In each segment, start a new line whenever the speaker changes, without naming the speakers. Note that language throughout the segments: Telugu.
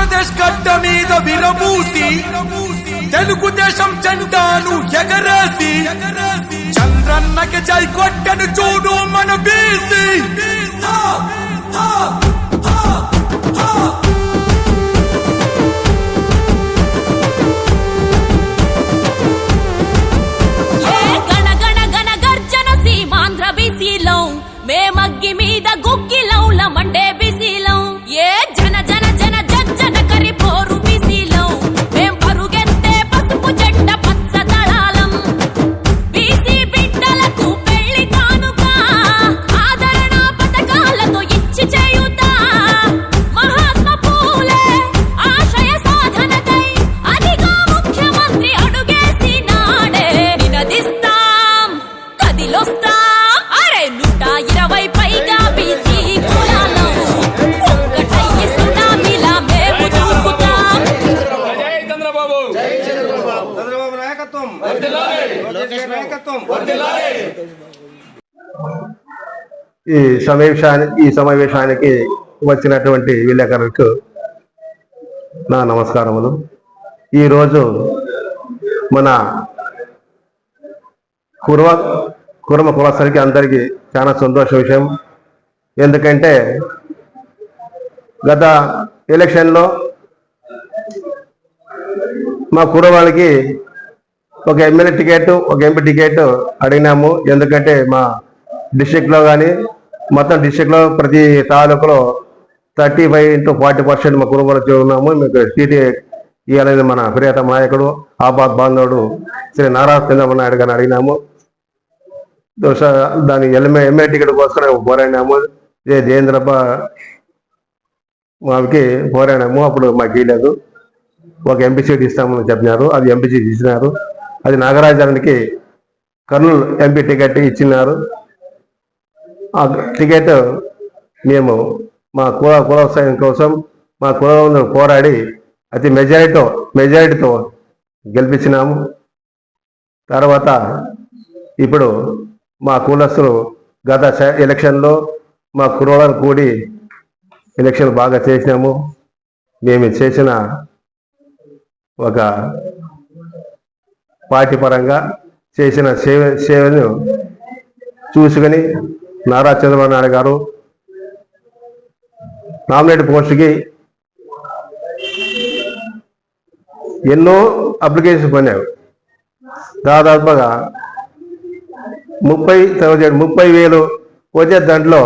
ఆంధ్రప్రదేశ్ గడ్డ మీద విరబూసి తెలుగుదేశం జెండాను ఎగరేసి చంద్రన్నకి జై కొట్టను చూడు మన బీసీ.
ఈ సమావేశానికి ఈ సమావేశానికి వచ్చినటువంటి విలేకరులకు నా నమస్కారములు. ఈరోజు మన కుర్మ కుర్మ కులసరికి అందరికీ చాలా సంతోష విషయం. ఎందుకంటే గత ఎలక్షన్లో మా కుర్రవాళ్ళకి ఒక ఎమ్మెల్యే టికెట్ ఒక ఎంపీ టికెట్ అడిగినాము. ఎందుకంటే మా డిస్టిక్లో కానీ మొత్తం డిస్టిక్లో ప్రతి తాలూకులో thirty five into forty percent మా కుటుంబాలు ఉన్నాము మీకు సీటీ ఇవ్వాలని మన ప్రియతమ నాయకుడు ఆబాద్ బాంధవుడు శ్రీ నారా చంద్రబాబు నాయుడు గారిని అడిగినాము. దాని ఎల్ఎంఏ ఎంఏ టికెట్ కోసం పోరాడినాము. ఇదే జయేంద్రప్ప మాకి పోరాడినాము. అప్పుడు మాకు ఇవ్వలేదు ఒక ఎంపీ సీట్ ఇస్తామని చెప్పినారు. అది ఎంపీ సీట్ ఇచ్చినారు. అది నాగరాజానికి కర్నూలు ఎంపీ టికెట్ ఇచ్చినారు. ఆ టికెట్ మేము మా కుల కులవసాయం కోసం మా కులంలో పోరాడి అతి మెజారిటీతో మెజారిటీతో గెలిపించినాము. తర్వాత ఇప్పుడు మా కులస్తులు గత ఎలక్షన్లో మా కుర్రోళ్ళని కూడి ఎలక్షన్ బాగా చేసినాము. మేము చేసిన ఒక పార్టీ పరంగా చేసిన సేవ సేవను చూసుకొని నారా చంద్రబాబు నాయుడు గారు నామినేట్ పోస్టుకి ఎన్నో అప్లికేషన్ పొందారు దాదాపుగా ముప్పై థౌజండ్ ముప్పై వేలు వచ్చే దాంట్లో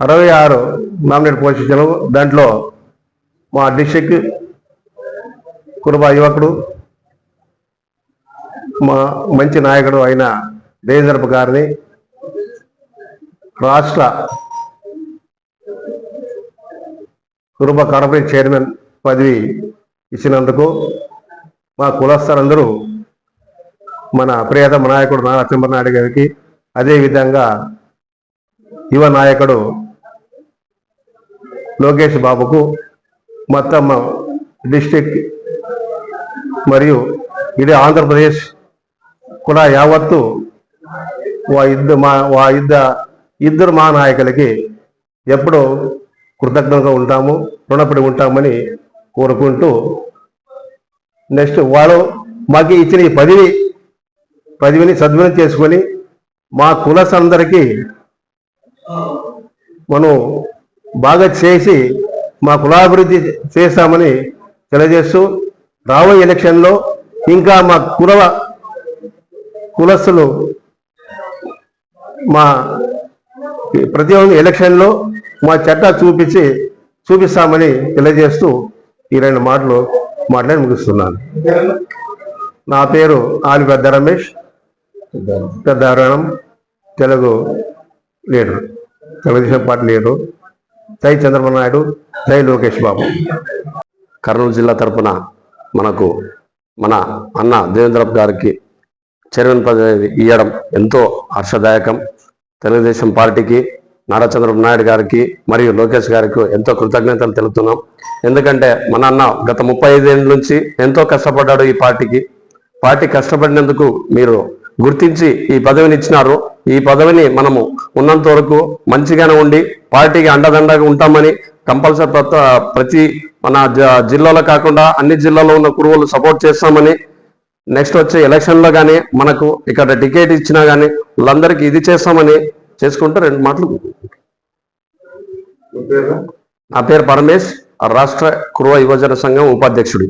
అరవై ఆరు నామినేట్ పోస్టులు దాంట్లో మా డిస్టిక్ కుటుంబ యువకుడు మా మంచి నాయకుడు అయిన దేవేంద్రప్ప గారిని రాష్ట్ర కుటుంబ కార్పొరేట్ చైర్మన్ పదవి ఇచ్చినందుకు మా కులస్తులందరూ మన ప్రియతమ నాయకుడు నారా చంద్రనాయుడు గారికి అదేవిధంగా యువ నాయకుడు లోకేష్ బాబుకు మొత్తం డిస్టిక్ మరియు ఇది ఆంధ్రప్రదేశ్ కూడా యావత్తు వా ఇద్దరు మా వా యుద్ధ ఇద్దరు మా నాయకులకి ఎప్పుడూ కృతజ్ఞతగా ఉంటాము రుణపడి ఉంటామని కోరుకుంటూ నెక్స్ట్ వాళ్ళు మాకు ఇచ్చిన ఈ పదవి పదవిని సద్వినం చేసుకొని మా కులసందరికీ మనం బాగా చేసి మా కులాభివృద్ధి చేస్తామని తెలియజేస్తూ రాబోయే ఎలక్షన్లో ఇంకా మా కుల కులస్తులు మా ప్రతి ఎలక్షన్లో మా చట్టా చూపించి చూపిస్తామని తెలియజేస్తూ ఈ రెండు మాటలు మాట్లాడి ముగిస్తున్నాను. నా పేరు ఆలి పెద్ద రమేష్ పెద్ద Telugu leader Telugu Desam party leader జై చంద్రబాబు నాయుడు జై లోకేష్ బాబు.
కర్నూలు జిల్లా తరఫున మనకు మన అన్న దేవేంద్ర గారికి చైర్మన్ పదవి ఇవ్వడం ఎంతో హర్షదాయకం. తెలుగుదేశం పార్టీకి నారా చంద్రబాబు నాయుడు గారికి మరియు లోకేష్ గారికి ఎంతో కృతజ్ఞతలు తెలుపుతున్నాం. ఎందుకంటే మన అన్న గత ముప్పై ఐదేళ్ళ నుంచి ఎంతో కష్టపడ్డాడు ఈ పార్టీకి. పార్టీ కష్టపడినందుకు మీరు గుర్తించి ఈ పదవిని ఇచ్చినారు. ఈ పదవిని మనము ఉన్నంత వరకు మంచిగానే ఉండి పార్టీకి అండదండగా ఉంటామని కంపల్సరీ ప్రతి మన జ- జిల్లాలో కాకుండా అన్ని జిల్లాలో ఉన్న కురువులు సపోర్ట్ చేస్తామని నెక్స్ట్ వచ్చే ఎలక్షన్లో కానీ మనకు ఇక్కడ టికెట్ ఇచ్చినా కానీ వాళ్ళందరికీ ఇది చేస్తామని చేసుకుంటూ రెండు మాటలు నా పేరు పరమేష్ రాష్ట్ర కురువ యువజన సంఘం ఉపాధ్యక్షుడు.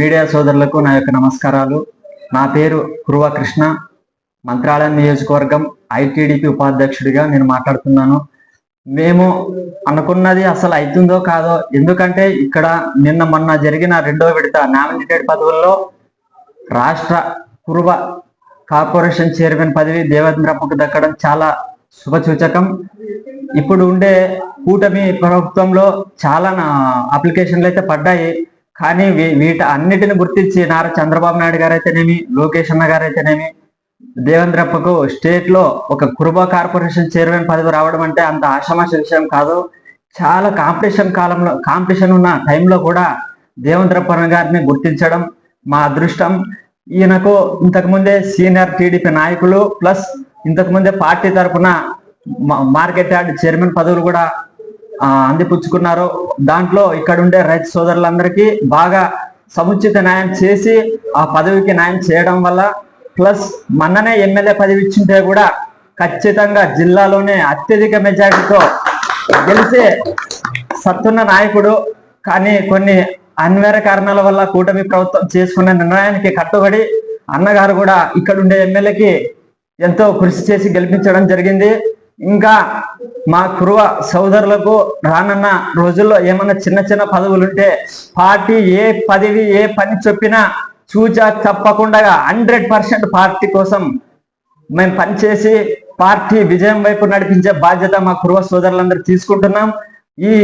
మీడియా సోదరులకు నా యొక్క నమస్కారాలు. నా పేరు కురువ కృష్ణ మంత్రాలయం నియోజకవర్గం ఐటీడీపీ ఉపాధ్యక్షుడిగా నేను మాట్లాడుతున్నాను. మేము అనుకున్నది అసలు అవుతుందో కాదో ఎందుకంటే ఇక్కడ నిన్న మొన్న జరిగిన రెండో విడత నామినేటెడ్ పదవుల్లో రాష్ట్ర కురువ కార్పొరేషన్ చైర్మన్ పదవి దేవేంద్రప్పకు దక్కడం చాలా శుభసూచకం. ఇప్పుడు ఉండే కూటమి ప్రభుత్వంలో చాలా నా- అప్లికేషన్లు అయితే పడ్డాయి. కానీ వీ- వీటి అన్నిటిని గుర్తించి నారా చంద్రబాబు నాయుడు గారు అయితేనేమి లోకేష్ అన్న గారు అయితేనేమి దేవేంద్రప్పకు స్టేట్లో ఒక కుర్బా కార్పొరేషన్ చైర్మన్ పదవి రావడం అంటే అంత ఆషామాష విషయం కాదు. చాలా కాంపిటీషన్ కాలంలో కాంపిటీషన్ ఉన్న టైంలో కూడా దేవేంద్రప్ప గారిని గుర్తించడం మా అదృష్టం. ఈయనకు ఇంతకు ముందే సీనియర్ టీడీపీ నాయకులు ప్లస్ ఇంతకు ముందే పార్టీ తరఫున మార్కెట్ యార్డ్ చైర్మన్ పదవులు కూడా అందిపుచ్చుకున్నారు. దాంట్లో ఇక్కడ ఉండే రైతు సోదరులందరికీ బాగా సముచిత న్యాయం చేసి ఆ పదవికి న్యాయం చేయడం వల్ల ప్లస్ మొన్ననే ఎమ్మెల్యే పదవి ఇచ్చింటే కూడా ఖచ్చితంగా జిల్లాలోనే అత్యధిక మెజార్టీతో గెలిచే సత్తున్న నాయకుడు. కానీ కొన్ని అన్వేర కారణాల వల్ల కూటమి ప్రభుత్వం చేసుకున్న నిర్ణయానికి కట్టుబడి అన్నగారు కూడా ఇక్కడ ఉండే ఎమ్మెల్యేకి ఎంతో కృషి చేసి గెలిపించడం జరిగింది. ఇంకా మా కురువ సోదరులకు రానున్న రోజుల్లో ఏమన్నా చిన్న చిన్న పదవులుంటే పార్టీ ఏ పదవి ఏ పని చెప్పినా చూచా తప్పకుండా హండ్రెడ్ పర్సెంట్ పార్టీ కోసం మేము పనిచేసి పార్టీ విజయం వైపు నడిపించే బాధ్యత మా కుర్వ సోదరులందరూ తీసుకుంటున్నాం. ఈ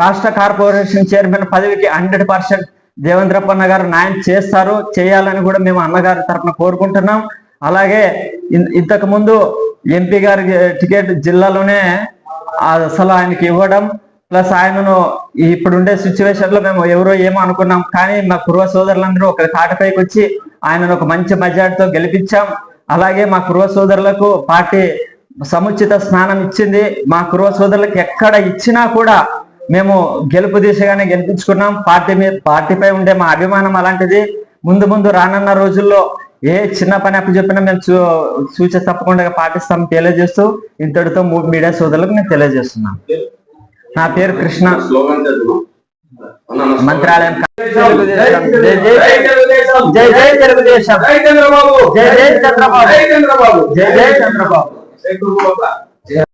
రాష్ట్ర కార్పొరేషన్ చైర్మన్ పదవికి హండ్రెడ్ పర్సెంట్ దేవేంద్రప్పన్న గారు న్యాయం చేస్తారు చేయాలని కూడా మేము అన్నగారి తరఫున కోరుకుంటున్నాం. అలాగే ఇంతకు ముందు ఎంపీ గారి టికెట్ జిల్లాలోనే అసలు ఆయనకి ఇవ్వడం ప్లస్ ఆయనను ఇప్పుడుండే సిచ్యువేషన్లో మేము ఎవరో ఏమో అనుకున్నాం. కానీ మా కుర్వ సోదరులందరూ ఒక తాటపైకి వచ్చి ఆయనను ఒక మంచి మెజార్టీతో గెలిపించాం. అలాగే మా కుర్వ సోదరులకు పార్టీ సముచిత స్నానం ఇచ్చింది. మా కుర్వ సోదరులకు ఎక్కడ ఇచ్చినా కూడా మేము గెలుపు దిశగానే గెలిపించుకున్నాం. పార్టీ మీద పార్టీపై ఉండే మా అభిమానం అలాంటిది. ముందు ముందు రానున్న రోజుల్లో ఏ చిన్న పని అప్పు చెప్పినా మేము చూ సూచన తప్పకుండా పాటిస్తాం తెలియజేస్తూ ఇంతటితో మీడియా సోదరులకు నేను తెలియజేస్తున్నాను. నా పేరు కృష్ణ. మంత్రాలయం తెలుగుదేశం. జై జై జై జై తెలుగుదేశం.
జై చంద్రబాబు.
జై
జై చంద్రబాబు.
జై జై చంద్రబాబు.